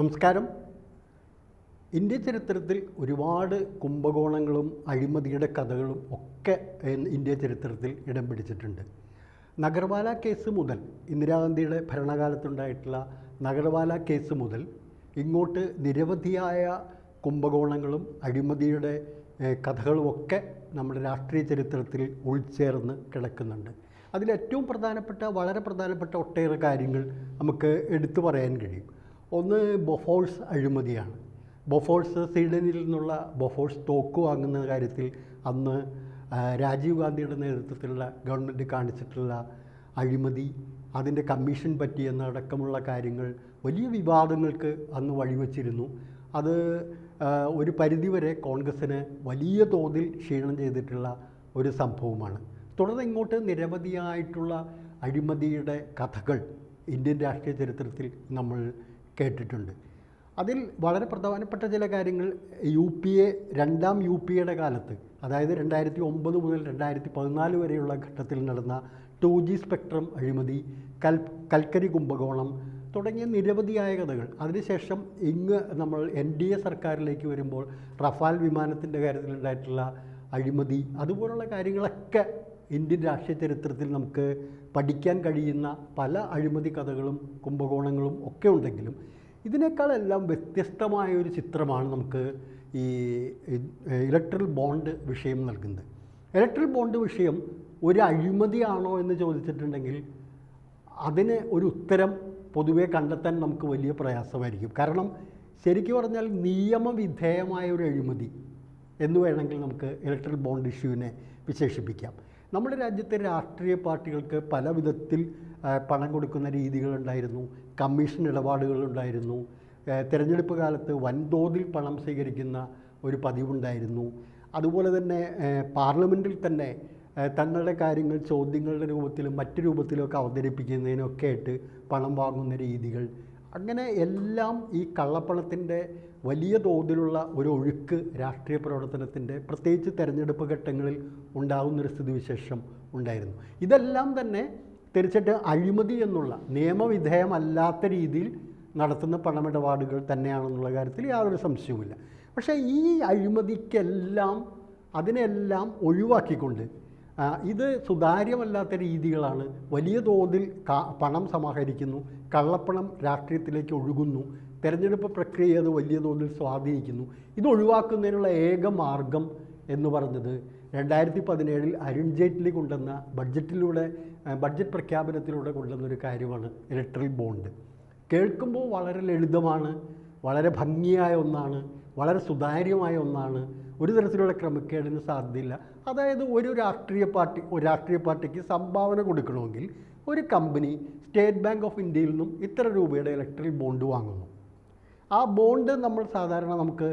നമസ്കാരം. ഇന്ത്യ ചരിത്രത്തിൽ ഒരുപാട് കുംഭകോണങ്ങളും അഴിമതിയുടെ കഥകളും ഒക്കെ ഇന്ത്യ ചരിത്രത്തിൽ ഇടം പിടിച്ചിട്ടുണ്ട്. നഗർവാല കേസ് മുതൽ ഇന്ദിരാഗാന്ധിയുടെ ഭരണകാലത്തുണ്ടായിട്ടുള്ള നഗർവാല കേസ് മുതൽ ഇങ്ങോട്ട് നിരവധിയായ കുംഭകോണങ്ങളും അഴിമതിയുടെ കഥകളുമൊക്കെ നമ്മുടെ രാഷ്ട്രീയ ചരിത്രത്തിൽ ഉൾച്ചേർന്ന് കിടക്കുന്നുണ്ട്. അതിലേറ്റവും പ്രധാനപ്പെട്ട വളരെ പ്രധാനപ്പെട്ട ഒട്ടേറെ കാര്യങ്ങൾ നമുക്ക് എടുത്തു പറയാൻ കഴിയും. ഒന്ന് ബൊഫോഴ്സ് അഴിമതിയാണ്. ബൊഫോഴ്സ് സ്വീഡനിൽ നിന്നുള്ള ബൊഫോഴ്സ് തോക്ക് വാങ്ങുന്ന കാര്യത്തിൽ അന്ന് രാജീവ് ഗാന്ധിയുടെ നേതൃത്വത്തിലുള്ള ഗവൺമെന്റ് കാണിച്ചിട്ടുള്ള അഴിമതി അതിന്റെ കമ്മീഷൻ പറ്റി എന്നടക്കമുള്ള കാര്യങ്ങൾ വലിയ വിവാദങ്ങൾക്ക് അന്ന് വഴിവെച്ചിരുന്നു. അത് ഒരു പരിധിവരെ കോൺഗ്രസ്സിന് വലിയ തോതിൽ ക്ഷീണം ചെയ്തിട്ടുള്ള ഒരു സംഭവമാണ്. തുടർന്ന് ഇങ്ങോട്ട് നിരവധിയായിട്ടുള്ള അഴിമതിയുടെ കഥകൾ ഇന്ത്യൻ രാഷ്ട്രീയ ചരിത്രത്തിൽ നമ്മൾ കേട്ടിട്ടുണ്ട്. അതിൽ വളരെ പ്രധാനപ്പെട്ട ചില കാര്യങ്ങൾ യു പി എ രണ്ടാം യു പി എയുടെ കാലത്ത് അതായത് രണ്ടായിരത്തി ഒമ്പത് മുതൽ രണ്ടായിരത്തി പതിനാല് വരെയുള്ള ഘട്ടത്തിൽ നടന്ന ടു ജി സ്പെക്ട്രം അഴിമതി കൽ കൽക്കരി കുംഭകോണം തുടങ്ങിയ നിരവധിയായ കഥകൾ. അതിനുശേഷം ഇങ്ങ് നമ്മൾ എൻ ഡി എ സർക്കാരിലേക്ക് വരുമ്പോൾ റഫാൽ വിമാനത്തിന്റെ കാര്യത്തിലുണ്ടായിട്ടുള്ള അഴിമതി അതുപോലുള്ള കാര്യങ്ങളൊക്കെ ഇന്ത്യൻ രാഷ്ട്രീയ ചരിത്രത്തിൽ നമുക്ക് പഠിക്കാൻ കഴിയുന്ന പല അഴിമതി കഥകളും കുംഭകോണങ്ങളും ഒക്കെ ഉണ്ടെങ്കിലും ഇതിനേക്കാളെല്ലാം വ്യത്യസ്തമായ ഒരു ചിത്രമാണ് നമുക്ക് ഈ ഇലക്ട്രൽ ബോണ്ട് വിഷയം നൽകുന്നത്. ഇലക്ട്രൽ ബോണ്ട് വിഷയം ഒരു അഴിമതിയാണോ എന്ന് ചോദിച്ചിട്ടുണ്ടെങ്കിൽ അതിന് ഒരു ഉത്തരം പൊതുവേ കണ്ടെത്താൻ നമുക്ക് വലിയ പ്രയാസമായിരിക്കും. കാരണം ശരിക്കും പറഞ്ഞാൽ നിയമവിധേയമായ ഒരു അഴിമതി എന്ന് വേണമെങ്കിൽ നമുക്ക് ഇലക്ട്രൽ ബോണ്ട് ഇഷ്യൂവിനെ വിശേഷിപ്പിക്കാം. നമ്മുടെ രാജ്യത്തെ രാഷ്ട്രീയ പാർട്ടികൾക്ക് പല വിധത്തിൽ പണം കൊടുക്കുന്ന രീതികളുണ്ടായിരുന്നു കമ്മീഷൻ ഇടപാടുകളുണ്ടായിരുന്നു തിരഞ്ഞെടുപ്പ് കാലത്ത് വൻതോതിൽ പണം സ്വീകരിക്കുന്ന ഒരു പതിവുണ്ടായിരുന്നു. അതുപോലെ തന്നെ പാർലമെന്റിൽ തന്നെ തങ്ങളുടെ കാര്യങ്ങൾ ചോദ്യങ്ങളുടെ രൂപത്തിലും മറ്റു രൂപത്തിലൊക്കെ അവതരിപ്പിക്കുന്നതിനൊക്കെ ആയിട്ട് പണം വാങ്ങുന്ന രീതികൾ അങ്ങനെ എല്ലാം ഈ കള്ളപ്പണത്തിന്റെ വലിയ തോതിലുള്ള ഒരു ഒഴുക്ക് രാഷ്ട്രീയ പ്രവർത്തനത്തിന്റെ പ്രത്യേകിച്ച് തെരഞ്ഞെടുപ്പ് ഘട്ടങ്ങളിൽ ഉണ്ടാകുന്നൊരു സ്ഥിതിവിശേഷം ഉണ്ടായിരുന്നു. ഇതെല്ലാം തന്നെ തിരിച്ചിട്ട് അഴിമതി എന്നുള്ള നിയമവിധേയമല്ലാത്ത രീതിയിൽ നടത്തുന്ന പണമിടപാടുകൾ തന്നെയാണെന്നുള്ള കാര്യത്തിൽ യാതൊരു സംശയവുമില്ല. പക്ഷേ ഈ അഴിമതിക്കെല്ലാം അതിനെല്ലാം ഒഴിവാക്കിക്കൊണ്ട് ഇത് സുതാര്യമല്ലാത്ത രീതികളാണ്. വലിയ തോതിൽ പണം സമാഹരിക്കുന്നു. കള്ളപ്പണം രാഷ്ട്രീയത്തിലേക്ക് ഒഴുകുന്നു. തെരഞ്ഞെടുപ്പ് പ്രക്രിയ അത് വലിയ തോതിൽ സ്വാധീനിക്കുന്നു. ഇത് ഒഴിവാക്കുന്നതിനുള്ള ഏക മാർഗം എന്ന് പറഞ്ഞത് രണ്ടായിരത്തി പതിനേഴിൽ അരുൺ ജെയ്റ്റ്ലി കൊണ്ടുവന്ന ബഡ്ജറ്റിലൂടെ ബഡ്ജറ്റ് പ്രഖ്യാപനത്തിലൂടെ കൊണ്ടുവന്ന ഒരു കാര്യമാണ് ഇലക്ട്രൽ ബോണ്ട്. കേൾക്കുമ്പോൾ വളരെ ലളിതമാണ് വളരെ ഭംഗിയായ ഒന്നാണ് വളരെ സുതാര്യമായ ഒന്നാണ് ഒരു തരത്തിലുള്ള ക്രമക്കേടിന് സാധ്യതയില്ല. അതായത് ഒരു രാഷ്ട്രീയ പാർട്ടി ഒരു രാഷ്ട്രീയ പാർട്ടിക്ക് സംഭാവന കൊടുക്കണമെങ്കിൽ ഒരു കമ്പനി സ്റ്റേറ്റ് ബാങ്ക് ഓഫ് ഇന്ത്യയിൽ നിന്നും ഇത്ര രൂപയുടെ ഇലക്ട്രിക് ബോണ്ട് വാങ്ങുന്നു. ആ ബോണ്ട് നമ്മൾ സാധാരണ നമുക്ക്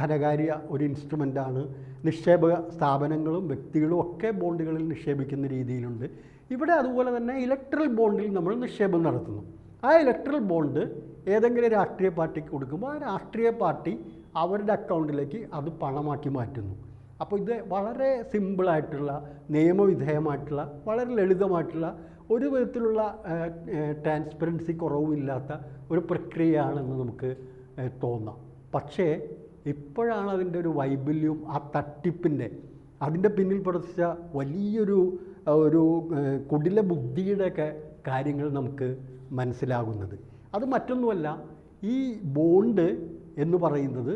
ധനകാര്യ ഒരു ഇൻസ്ട്രുമെന്റാണ് നിക്ഷേപ സ്ഥാപനങ്ങളും വ്യക്തികളും ഒക്കെ ബോണ്ടുകളിൽ നിക്ഷേപിക്കുന്ന രീതിയിലുണ്ട്. ഇവിടെ അതുപോലെ തന്നെ ഇലക്ട്രൽ ബോണ്ടിൽ നമ്മൾ നിക്ഷേപം നടത്തുന്നു. ആ ഇലക്ട്രൽ ബോണ്ട് ഏതെങ്കിലും രാഷ്ട്രീയ പാർട്ടിക്ക് കൊടുക്കുമ്പോൾ ആ രാഷ്ട്രീയ പാർട്ടി അവരുടെ അക്കൗണ്ടിലേക്ക് അത് പണമാക്കി മാറ്റുന്നു. അപ്പോൾ ഇത് വളരെ സിമ്പിളായിട്ടുള്ള നിയമവിധേയമായിട്ടുള്ള വളരെ ലളിതമായിട്ടുള്ള ഒരു വിധത്തിലുള്ള ട്രാൻസ്പെറൻസി കുറവുമില്ലാത്ത ഒരു പ്രക്രിയയാണെന്ന് നമുക്ക് തോന്നാം. പക്ഷേ ഇപ്പോഴാണ് അതിന്റെ ഒരു വൈബല്യവും ആ തട്ടിപ്പിന്റെ. അതിന്റെ പിന്നിൽ പ്രവർത്തിച്ച വലിയൊരു ഒരു കുടില ബുദ്ധിയുടെയൊക്കെ കാര്യങ്ങൾ നമുക്ക് മനസ്സിലാകുന്നത്. അത് മറ്റൊന്നുമല്ല ഈ ബോണ്ട് എന്ന് പറയുന്നത്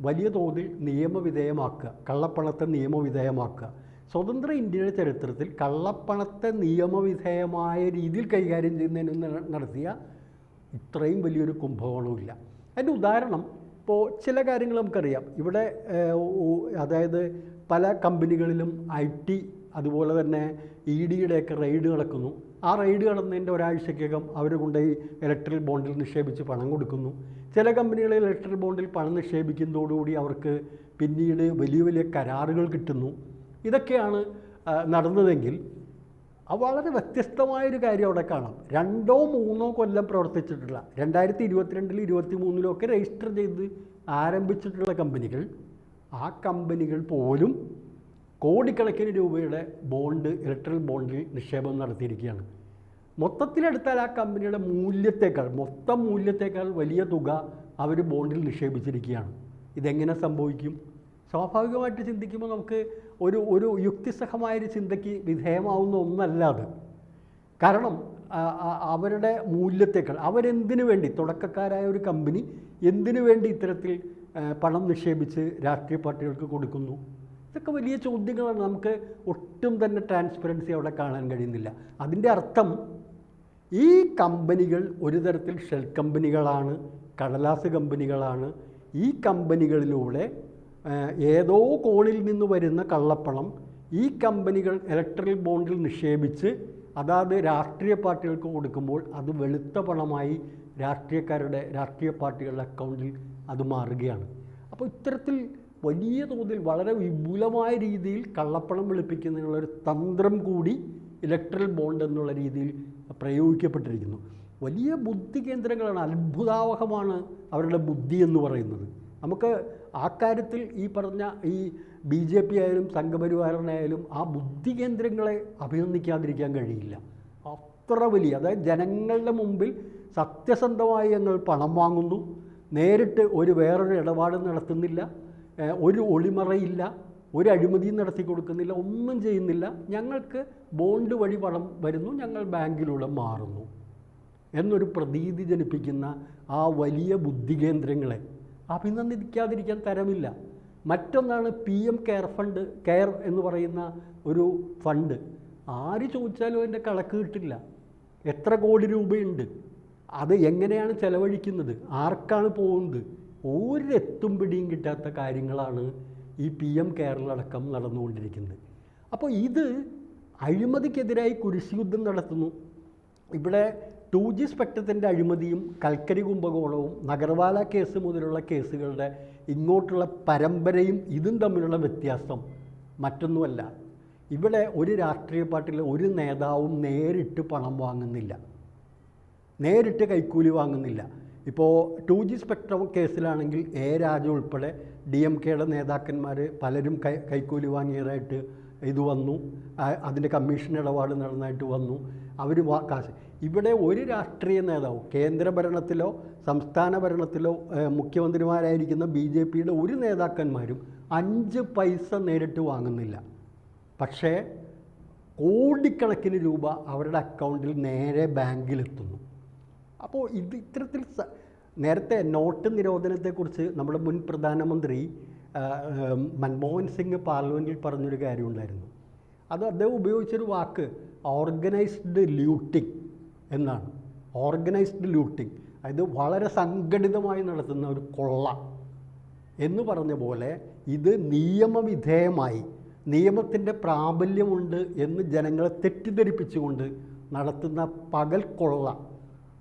വലിയ തോതിൽ നിയമവിധേയമാക്കുക കള്ളപ്പണത്തെ നിയമവിധേയമാക്കുക. സ്വതന്ത്ര ഇന്ത്യയുടെ ചരിത്രത്തിൽ കള്ളപ്പണത്തെ നിയമവിധേയമായ രീതിയിൽ കൈകാര്യം ചെയ്യുന്നതിന് നടത്തിയ ഇത്രയും വലിയൊരു കുംഭകോണമില്ല അതിന്റെ ഉദാഹരണം ഇപ്പോൾ ചില കാര്യങ്ങൾ നമുക്കറിയാം. ഇവിടെ അതായത് പല കമ്പനികളിലും ഐ ടി അതുപോലെ തന്നെ ഇ ഡിയുടെയൊക്കെ റെയ്ഡ് നടക്കുന്നു. ആ റെയ്ഡ് നടന്നതിന്റെ ഒരാഴ്ചക്കകം അവർ കൊണ്ടുപോയി ഇലക്ട്രിക് ബോണ്ടിൽ നിക്ഷേപിച്ച് പണം കൊടുക്കുന്നു. ചില കമ്പനികൾ ഇലക്ട്രിക് ബോണ്ടിൽ പണം നിക്ഷേപിക്കുന്നതോടുകൂടി അവർക്ക് പിന്നീട് വലിയ വലിയ കരാറുകൾ കിട്ടുന്നു. ഇതൊക്കെയാണ് നടന്നതെങ്കിൽ വളരെ വ്യത്യസ്തമായൊരു കാര്യം അവിടെ കാണാം. രണ്ടോ മൂന്നോ കൊല്ലം പ്രവർത്തിച്ചിട്ടുള്ള രണ്ടായിരത്തി ഇരുപത്തിരണ്ടിൽ ഇരുപത്തി മൂന്നിലും ഒക്കെ രജിസ്റ്റർ ചെയ്ത് ആരംഭിച്ചിട്ടുള്ള കമ്പനികൾ ആ കമ്പനികൾ പോലും കോടിക്കണക്കിന് രൂപയുടെ ബോണ്ട് ഇലക്ട്രൽ ബോണ്ടിൽ നിക്ഷേപം നടത്തിയിരിക്കുകയാണ്. മൊത്തത്തിലെടുത്താൽ ആ കമ്പനിയുടെ മൂല്യത്തേക്കാൾ മൊത്തം മൂല്യത്തേക്കാൾ വലിയ തുക അവർ ബോണ്ടിൽ നിക്ഷേപിച്ചിരിക്കുകയാണ്. ഇതെങ്ങനെ സംഭവിക്കും? സ്വാഭാവികമായിട്ട് ചിന്തിക്കുമ്പോൾ നമുക്ക് ഒരു ഒരു യുക്തിസഹമായൊരു ചിന്തയ്ക്ക് വിധേയമാവുന്ന ഒന്നല്ല അത് കാരണം അവരുടെ മൂല്യത്തേക്കാൾ അവരെന്തിനു വേണ്ടി തുടക്കക്കാരായ ഒരു കമ്പനി എന്തിനു വേണ്ടി ഇത്തരത്തിൽ പണം നിക്ഷേപിച്ച് രാഷ്ട്രീയ പാർട്ടികൾക്ക് കൊടുക്കുന്നു? ഇതൊക്കെ വലിയ ചോദ്യങ്ങളാണ്. നമുക്ക് ഒട്ടും തന്നെ ട്രാൻസ്പെറൻസി അവിടെ കാണാൻ കഴിയുന്നില്ല. അതിന്റെ അർത്ഥം ഈ കമ്പനികൾ ഒരു തരത്തിൽ ഷെൽ കമ്പനികളാണ് കടലാസ് കമ്പനികളാണ്. ഈ കമ്പനികളിലൂടെ ഏതോ കോണിൽ നിന്ന് വരുന്ന കള്ളപ്പണം ഈ കമ്പനികൾ ഇലക്ട്രൽ ബോണ്ടിൽ നിക്ഷേപിച്ച് അതാത് രാഷ്ട്രീയ പാർട്ടികൾക്ക് കൊടുക്കുമ്പോൾ അത് വെളുത്ത പണമായി രാഷ്ട്രീയക്കാരുടെ രാഷ്ട്രീയ പാർട്ടികളുടെ അക്കൗണ്ടിൽ അത് മാറുകയാണ്. അപ്പോൾ ഇത്തരത്തിൽ വലിയ തോതിൽ വളരെ വിപുലമായ രീതിയിൽ കള്ളപ്പണം വെളുപ്പിക്കുന്നതിനുള്ളൊരു തന്ത്രം കൂടി ഇലക്ട്രൽ ബോണ്ട് എന്നുള്ള രീതിയിൽ പ്രയോഗിക്കപ്പെട്ടിരിക്കുന്നു. വലിയ ബുദ്ധി കേന്ദ്രങ്ങളാണ് അത്ഭുതാവഹമാണ് അവരുടെ ബുദ്ധി എന്ന് പറയുന്നത്. നമുക്ക് ആ കാര്യത്തിൽ ഈ പറഞ്ഞ ഈ ബി ജെ പി ആയാലും സംഘപരിവാരനായാലും ആ ബുദ്ധി കേന്ദ്രങ്ങളെ അഭിനന്ദിക്കാതിരിക്കാൻ കഴിയില്ല. അത്ര വലിയ അതായത് ജനങ്ങളുടെ മുമ്പിൽ സത്യസന്ധമായി ഞങ്ങൾ പണം വാങ്ങുന്നു നേരിട്ട് ഒരു വേറൊരു ഇടപാട് നടത്തുന്നില്ല ഒരു ഒളിമറയില്ല ഒരു അഴിമതിയും നടത്തി കൊടുക്കുന്നില്ല ഒന്നും ചെയ്യുന്നില്ല. ഞങ്ങൾക്ക് ബോണ്ട് വഴി പണം വരുന്നു ഞങ്ങൾ ബാങ്കിലൂടെ മാറുന്നു എന്നൊരു പ്രതീതി ജനിപ്പിക്കുന്ന ആ വലിയ ബുദ്ധികേന്ദ്രങ്ങളെ അഭിനന്ദിക്കാതിരിക്കാൻ തരമില്ല. മറ്റൊന്നാണ് P M care fund care എന്ന് പറയുന്ന ഒരു ഫണ്ട് ആര് ചോദിച്ചാലും അതിന്റെ കണക്ക് കിട്ടില്ല. എത്ര കോടി രൂപയുണ്ട്? അത് എങ്ങനെയാണ് ചെലവഴിക്കുന്നത്? ആർക്കാണ് പോകുന്നത്? ഒരെത്തും പിടിയും കിട്ടാത്ത കാര്യങ്ങളാണ് ഈ പി എം കേരളടക്കം നടന്നുകൊണ്ടിരിക്കുന്നത്. അപ്പോൾ ഇത് അഴിമതിക്കെതിരായി കുരിശുയുദ്ധം നടത്തുന്നു. ഇവിടെ ടു ജി സ്പെക്ടത്തിന്റെ അഴിമതിയും കൽക്കരി കുംഭകോണവും നഗർവാല കേസ് മുതലുള്ള കേസുകളുടെ ഇങ്ങോട്ടുള്ള പരമ്പരയും ഇതും തമ്മിലുള്ള വ്യത്യാസം മറ്റൊന്നുമല്ല. ഇവിടെ ഒരു രാഷ്ട്രീയ പാർട്ടിയിലെ ഒരു നേതാവും നേരിട്ട് പണം വാങ്ങുന്നില്ല. നേരിട്ട് കൈക്കൂലി വാങ്ങുന്നില്ല. ഇപ്പോൾ ടു ജി സ്പെക്ട്രം കേസിലാണെങ്കിൽ എ രാജ ഉൾപ്പെടെ ഡി എം കെയുടെ നേതാക്കന്മാർ പലരും കൈ കൈക്കൂലി വാങ്ങിയതായിട്ട് ഇത് വന്നു. അതിന്റെ കമ്മീഷൻ ഇടപാട് നടന്നതായിട്ട് വന്നു. അവർ കാശ്. ഇവിടെ ഒരു രാഷ്ട്രീയ നേതാവും കേന്ദ്ര ഭരണത്തിലോ സംസ്ഥാന ഭരണത്തിലോ മുഖ്യമന്ത്രിമാരായിരിക്കുന്ന ബി ജെ പിയുടെ ഒരു നേതാക്കന്മാരും അഞ്ച് പൈസ നേരിട്ട് വാങ്ങുന്നില്ല. പക്ഷേ കോടിക്കണക്കിന് രൂപ അവരുടെ അക്കൗണ്ടിൽ നേരെ ബാങ്കിലെത്തുന്നു. അപ്പോൾ ഇത് ഇത്തരത്തിൽ നേരത്തെ നോട്ട് നിരോധനത്തെക്കുറിച്ച് നമ്മുടെ മുൻ പ്രധാനമന്ത്രി മൻമോഹൻ സിംഗ് പാർലമെന്റിൽ പറഞ്ഞൊരു കാര്യമുണ്ടായിരുന്നു അത് അദ്ദേഹം ഉപയോഗിച്ചൊരു വാക്ക് ഓർഗനൈസ്ഡ് ലൂട്ടിംഗ് എന്നാണ്. ഓർഗനൈസ്ഡ് ലൂട്ടിംഗ് അതായത് വളരെ സംഘടിതമായി നടത്തുന്ന ഒരു കൊള്ള എന്ന് പറഞ്ഞ പോലെ ഇത് നിയമവിധേയമായി നിയമത്തിന്റെ പ്രാബല്യമുണ്ട് എന്ന് ജനങ്ങളെ തെറ്റിദ്ധരിപ്പിച്ചുകൊണ്ട് നടത്തുന്ന പകൽ കൊള്ള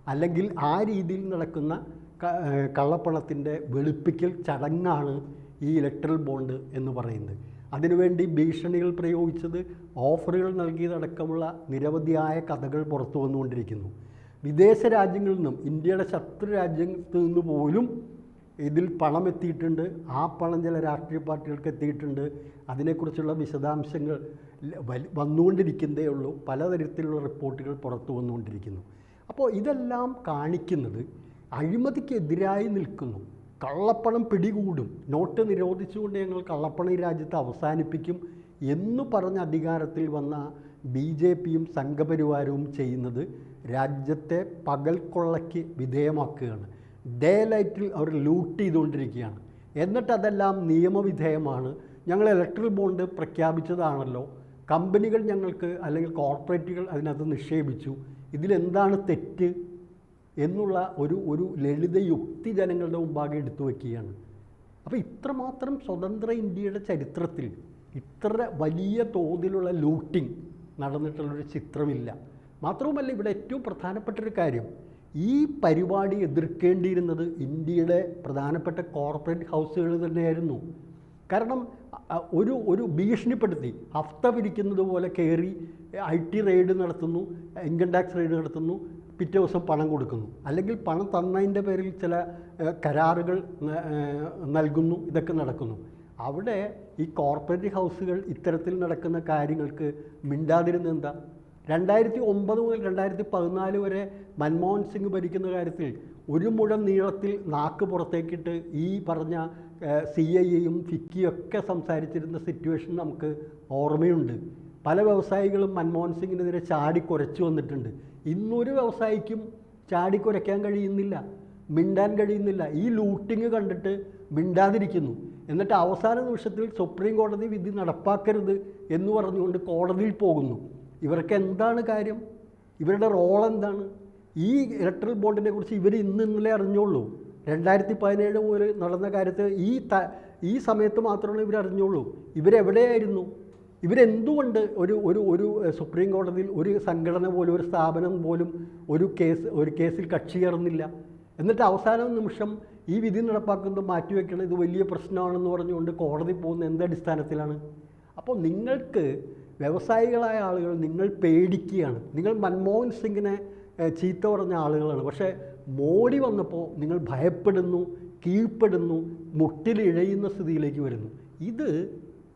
അല്ലെങ്കിൽ ആ രീതിയിൽ നടക്കുന്ന കള്ളപ്പണത്തിന്റെ വെളുപ്പിക്കൽ ചടങ്ങാണ് ഈ ഇലക്ട്രൽ ബോണ്ട് എന്ന് പറയുന്നത്. അതിനുവേണ്ടി ഭീഷണികൾ പ്രയോഗിച്ചത് ഓഫറുകൾ നൽകിയതടക്കമുള്ള നിരവധിയായ കഥകൾ പുറത്തു വന്നുകൊണ്ടിരിക്കുന്നു. വിദേശ രാജ്യങ്ങളിൽ നിന്നും ഇന്ത്യയുടെ ശത്രു രാജ്യത്ത് നിന്ന് പോലും ഇതിൽ പണം എത്തിയിട്ടുണ്ട്. ആ പണം ചില രാഷ്ട്രീയ പാർട്ടികൾക്ക് എത്തിയിട്ടുണ്ട്. അതിനെക്കുറിച്ചുള്ള വിശദാംശങ്ങൾ വന്നുകൊണ്ടിരിക്കുന്നതേ ഉള്ളൂ. പലതരത്തിലുള്ള റിപ്പോർട്ടുകൾ പുറത്തു വന്നുകൊണ്ടിരിക്കുന്നു. അപ്പോൾ ഇതെല്ലാം കാണിക്കുന്നത് അഴിമതിക്കെതിരായി നിൽക്കുന്നു. കള്ളപ്പണം പിടികൂടും. നോട്ട് നിരോധിച്ചുകൊണ്ട് ഞങ്ങൾ കള്ളപ്പണം ഈ രാജ്യത്ത് അവസാനിപ്പിക്കും എന്ന് പറഞ്ഞ അധികാരത്തിൽ വന്ന ബി ജെ പിയും സംഘപരിവാരവും ചെയ്യുന്നത് രാജ്യത്തെ പകൽ കൊള്ളയ്ക്ക് വിധേയമാക്കുകയാണ്. ഡേ ലൈറ്റിൽ അവർ ലൂട്ട് ചെയ്തുകൊണ്ടിരിക്കുകയാണ്. എന്നിട്ട് അതെല്ലാം നിയമവിധേയമാണ്. ഞങ്ങൾ ഇലക്ട്രൽ ബോണ്ട് പ്രഖ്യാപിച്ചതാണല്ലോ. കമ്പനികൾ ഞങ്ങൾക്ക് അല്ലെങ്കിൽ കോർപ്പറേറ്റുകൾ അതിനകത്ത് നിക്ഷേപിച്ചു. ഇതിലെന്താണ് തെറ്റ് എന്നുള്ള ഒരു ഒരു ലളിത യുക്തി ജനങ്ങളുടെ മുമ്പാകെ എടുത്തു വയ്ക്കുകയാണ് അപ്പോൾ ഇത്രമാത്രം സ്വതന്ത്ര ഇന്ത്യയുടെ ചരിത്രത്തിൽ ഇത്ര വലിയ തോതിലുള്ള ലൂട്ടിംഗ് നടന്നിട്ടുള്ളൊരു ചിത്രമില്ല. മാത്രവുമല്ല ഇവിടെ ഏറ്റവും പ്രധാനപ്പെട്ട ഒരു കാര്യം ഈ പരിപാടി എതിർക്കേണ്ടിയിരുന്നത് ഇന്ത്യയുടെ പ്രധാനപ്പെട്ട കോർപ്പറേറ്റ് ഹൗസുകൾ തന്നെയായിരുന്നു. കാരണം ഒരു ഒരു ഭീഷണിപ്പെടുത്തി ഹഫ്ത പിരിക്കുന്നത് പോലെ കയറി ഐ ടി റെയ്ഡ് നടത്തുന്നു ഇൻകം ടാക്സ് റെയ്ഡ് നടത്തുന്നു പിറ്റേ ദിവസം പണം കൊടുക്കുന്നു. അല്ലെങ്കിൽ പണം തന്നതിന്റെ പേരിൽ ചില കരാറുകൾ നൽകുന്നു ഇതൊക്കെ നടക്കുന്നു. അവിടെ ഈ കോർപ്പറേറ്റ് ഹൗസുകൾ ഇത്തരത്തിൽ നടക്കുന്ന കാര്യങ്ങൾക്ക് മിണ്ടാതിരുന്ന എന്താ? രണ്ടായിരത്തി ഒമ്പത് മുതൽ രണ്ടായിരത്തി പതിനാല് വരെ മൻമോഹൻ സിംഗ് ഭരിക്കുന്ന കാര്യത്തിൽ ഒരു മുഴം നീളത്തിൽ നാക്ക് പുറത്തേക്കിട്ട് ഈ പറഞ്ഞ സി ഐ എയും ഫിക്കിയും ഒക്കെ സംസാരിച്ചിരുന്ന സിറ്റുവേഷൻ നമുക്ക് ഓർമ്മയുണ്ട്. പല വ്യവസായികളും മൻമോഹൻ സിംഗിനെതിരെ കുറച്ചു വന്നിട്ടുണ്ട്. ഇന്നൊരു വ്യവസായിക്കും ചാടി കുരയ്ക്കാൻ കഴിയുന്നില്ല. മിണ്ടാൻ കഴിയുന്നില്ല. ഈ ലൂട്ടിങ് കണ്ടിട്ട് മിണ്ടാതിരിക്കുന്നു. എന്നിട്ട് അവസാന നിമിഷത്തിൽ സുപ്രീം കോടതി വിധി നടപ്പാക്കരുത് എന്ന് പറഞ്ഞുകൊണ്ട് കോടതിയിൽ പോകുന്നു. ഇവർക്ക് എന്താണ് കാര്യം? ഇവരുടെ റോൾ എന്താണ്? ഈ ഇലക്ട്രൽ ബോണ്ടിനെ കുറിച്ച് ഇവർ ഇന്ന് ഇന്നലെ അറിഞ്ഞുള്ളൂ രണ്ടായിരത്തി പതിനേഴ് മുതൽ നടന്ന കാര്യത്തിൽ ഈ ഈ സമയത്ത് മാത്രമാണ് ഇവർ അറിഞ്ഞുള്ളൂ ഇവരെവിടെയായിരുന്നു? ഇവരെന്തുകൊണ്ട് ഒരു ഒരു ഒരു സുപ്രീം കോടതിയിൽ ഒരു സംഘടന പോലും ഒരു സ്ഥാപനം പോലും ഒരു കേസ് ഒരു കേസിൽ കക്ഷി ചേർന്നില്ല? എന്നിട്ട് അവസാന നിമിഷം ഈ വിധി നടപ്പാക്കുന്നത് മാറ്റിവെക്കണം ഇത് വലിയ പ്രശ്നമാണെന്ന് പറഞ്ഞുകൊണ്ട് കോടതി പോകുന്ന എന്ത് അടിസ്ഥാനത്തിലാണ്? അപ്പോൾ നിങ്ങൾക്ക് വ്യവസായികളായ ആളുകൾ നിങ്ങൾ പേടിക്കുകയാണ്. നിങ്ങൾ മൻമോഹൻ സിംഗിനെ ചീത്ത പറഞ്ഞ ആളുകളാണ്. പക്ഷേ മോഡി വന്നപ്പോൾ നിങ്ങൾ ഭയപ്പെടുന്നു കീഴ്പ്പെടുന്നു മുട്ടിലിഴയുന്ന സ്ഥിതിയിലേക്ക് വരുന്നു. ഇത്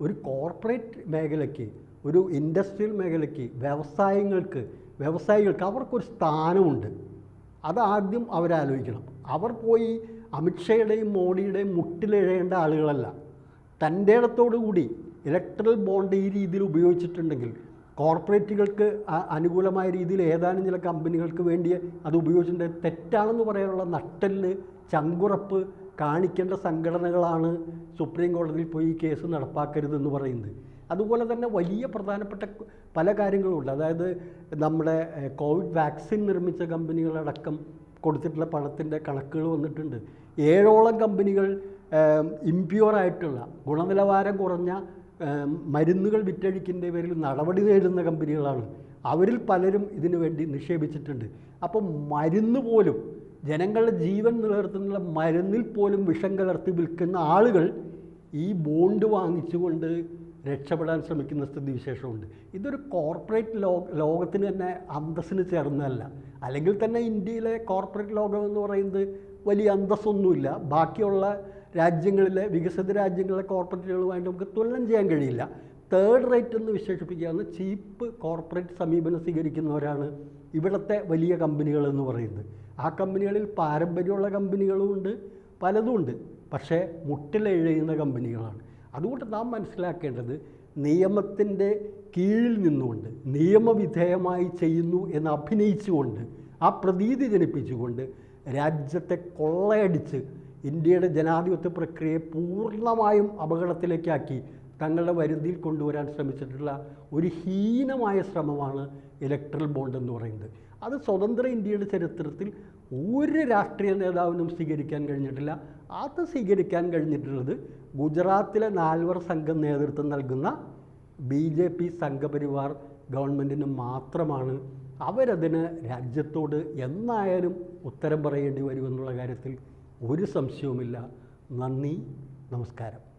ഒരു കോർപ്പറേറ്റ് മേഖലയ്ക്ക് ഒരു ഇൻഡസ്ട്രിയൽ മേഖലയ്ക്ക് വ്യവസായങ്ങൾക്ക് വ്യവസായികൾക്ക് അവർക്കൊരു സ്ഥാനമുണ്ട്. അതാദ്യം അവരാലോചിക്കണം. അവർ പോയി അമിത്ഷയുടെയും മോഡിയുടെയും മുട്ടിലിഴയേണ്ട ആളുകളല്ല. തന്റെ കൂടി ഇലക്ട്രൽ ബോണ്ട് ഈ രീതിയിൽ ഉപയോഗിച്ചിട്ടുണ്ടെങ്കിൽ കോർപ്പറേറ്റുകൾക്ക് അനുകൂലമായ രീതിയിൽ ഏതാനും ചില കമ്പനികൾക്ക് വേണ്ടി അത് ഉപയോഗിച്ചിട്ടുണ്ട്. തെറ്റാണെന്ന് പറയാനുള്ള നട്ടൽ ചങ്കുറപ്പ് കാണിക്കേണ്ട സംഘടനകളാണ് സുപ്രീം കോടതിയിൽ പോയി ഈ കേസ് നടപ്പാക്കരുതെന്ന് പറയുന്നത്. അതുപോലെ തന്നെ വലിയ പ്രധാനപ്പെട്ട പല കാര്യങ്ങളുമുണ്ട് അതായത് നമ്മുടെ കോവിഡ് വാക്സിൻ നിർമ്മിച്ച കമ്പനികളടക്കം കൊടുത്തിട്ടുള്ള പണത്തിന്റെ കണക്കുകൾ വന്നിട്ടുണ്ട്. ഏഴോളം കമ്പനികൾ ഇംപ്യൂർ ആയിട്ടുള്ള ഗുണനിലവാരം കുറഞ്ഞ മരുന്നുകൾ വിറ്റഴിക്കിന്റെ പേരിൽ നടപടി നേടുന്ന കമ്പനികളാണ്. അവരിൽ പലരും ഇതിനു വേണ്ടി നിക്ഷേപിച്ചിട്ടുണ്ട്. അപ്പം മരുന്ന് പോലും ജനങ്ങളുടെ ജീവൻ നിലനിർത്തുന്ന മരുന്നിൽ പോലും വിഷം കലർത്തി വിൽക്കുന്ന ആളുകൾ ഈ ബോണ്ട് വാങ്ങിച്ചുകൊണ്ട് രക്ഷപ്പെടാൻ ശ്രമിക്കുന്ന സ്ഥിതിവിശേഷമുണ്ട് ഇതൊരു കോർപ്പറേറ്റ് ലോ ലോകത്തിന് തന്നെ അന്തസ്സിന് ചേർന്നതല്ല. അല്ലെങ്കിൽ തന്നെ ഇന്ത്യയിലെ കോർപ്പറേറ്റ് ലോകം എന്ന് പറയുന്നത് വലിയ അന്തസ്സൊന്നുമില്ല. ബാക്കിയുള്ള രാജ്യങ്ങളിലെ വികസിത രാജ്യങ്ങളിലെ കോർപ്പറേറ്റുകളുമായിട്ട് നമുക്ക് തുലനം ചെയ്യാൻ കഴിയില്ല. തേർഡ് റേറ്റ് എന്ന് വിശേഷിപ്പിക്കാവുന്ന ചീപ്പ് കോർപ്പറേറ്റ് സമീപനം സ്വീകരിക്കുന്നവരാണ് ഇവിടുത്തെ വലിയ കമ്പനികൾ എന്ന് പറയുന്നത്. ആ കമ്പനികളിൽ പാരമ്പര്യമുള്ള കമ്പനികളും ഉണ്ട് പലതും ഉണ്ട്. പക്ഷേ മുട്ടിലെഴുതുന്ന കമ്പനികളാണ്. അതുകൊണ്ട് നാം മനസ്സിലാക്കേണ്ടത് നിയമത്തിന്റെ കീഴിൽ നിന്നുകൊണ്ട് നിയമവിധേയമായി ചെയ്യുന്നു എന്ന് അഭിനയിച്ചുകൊണ്ട് ആ പ്രതീതി ജനിപ്പിച്ചുകൊണ്ട് രാജ്യത്തെ കൊള്ളയടിച്ച് ഇന്ത്യയുടെ ജനാധിപത്യ പ്രക്രിയയെ പൂർണമായും അപകടത്തിലേക്കാക്കി തങ്ങളുടെ വരുതിയിൽ കൊണ്ടുവരാൻ ശ്രമിച്ചിട്ടുള്ള ഒരു ഹീനമായ ശ്രമമാണ് ഇലക്ട്രൽ ബോണ്ട് എന്ന് പറയുന്നത്. അത് സ്വതന്ത്ര ഇന്ത്യയുടെ ചരിത്രത്തിൽ ഒരു രാഷ്ട്രീയ നേതാവിനും സ്വീകരിക്കാൻ കഴിഞ്ഞിട്ടില്ല. അത് സ്വീകരിക്കാൻ കഴിഞ്ഞിട്ടുള്ളത് ഗുജറാത്തിലെ നാൽവർ സംഘം നേതൃത്വം നൽകുന്ന ബി ജെ പി സംഘപരിവാർ ഗവൺമെന്റിന് മാത്രമാണ് അവരതിന് രാജ്യത്തോട് എന്നായാലും ഉത്തരം പറയേണ്ടി വരുമെന്നുള്ള കാര്യത്തിൽ ഒരു സംശയവുമില്ല. നന്ദി നമസ്കാരം.